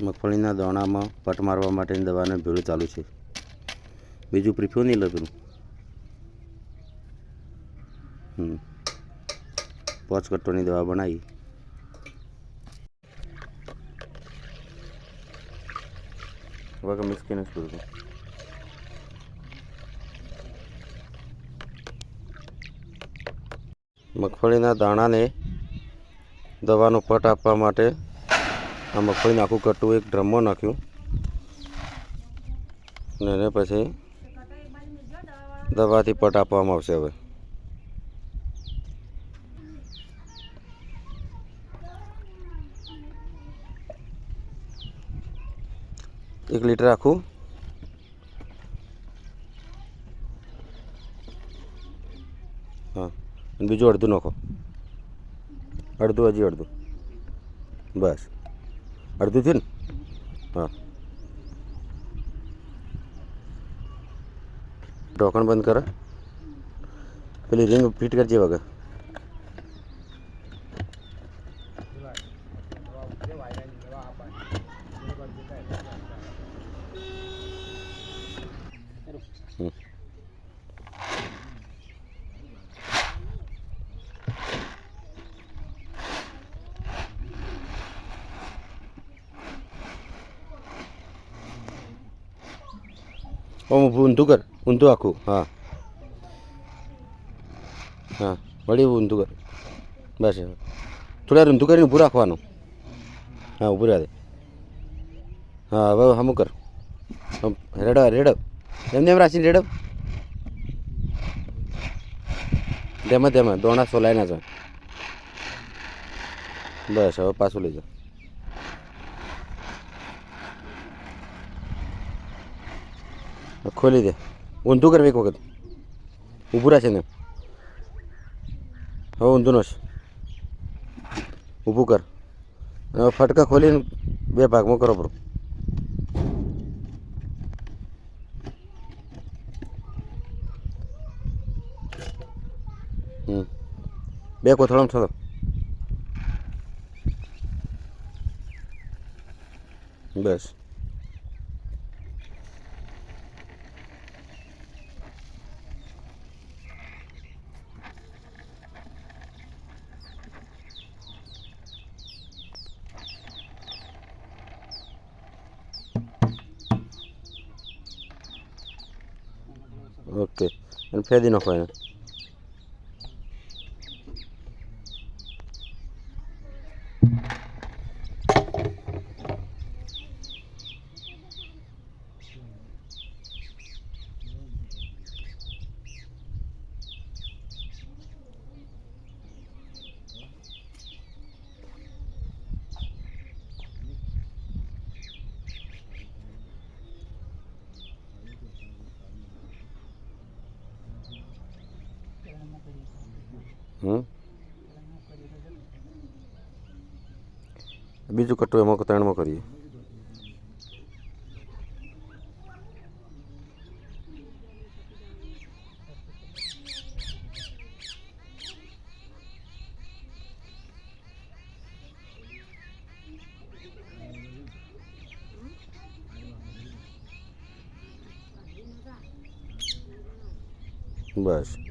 મગફળીના દાણામાં પટ મારવા માટેની દવાને ભેળું ચાલુ છે. બીજું પ્રિફ્યુ નહીં લગેલું. હમ. પાંચ કટ્ટોની દવા બનાવી. હવે મિક્સ મગફળીના દાણાને દવાનો પટ આપવા માટે આ મગફળીનું આખું કટ્ટું એક ડ્રમમાં નાખ્યું. અને એને પછી દવાથી પટ આપવામાં આવશે હવે. એક લીટર આખું. હા બીજું અડધું નાખો. અડધું હજી અડધું. બસ. અડધું થયું ને? હા. ઢોકણ બંધ કરો. પેલી રિંગ ફિટ કરજે વગર હમ. ઓમ ઊભું ઊંધું કર, ઊંધું આખું, હા. હા, વળી ઊંધું કર. બસ થોડા ઊંધું કરીને ઊભું રાખવાનું. હા, ઊભું રહે. હા, હવે હમું કર. રેડવ રેડો એમને એમ રાખીને રેડવ. તેમાં તેમાં દોણા સોલાઈ ના જાય બસ, હવે પાછું લઈ જાઓ. ખોલી દે. ઊંધું કર એક વખત. ઊભું રાખે ને. હવે ઊંધું નશ. ઊભું કર. હવે ફટકા ખોલીને બે ભાગમાં કરો હમ. બે કોથળામાં થતો. બસ. ઓકે. અને ફેદી નાખો એને. હમ. બીજું કટું એમાં ત્રણમાં કરીએ. બસ.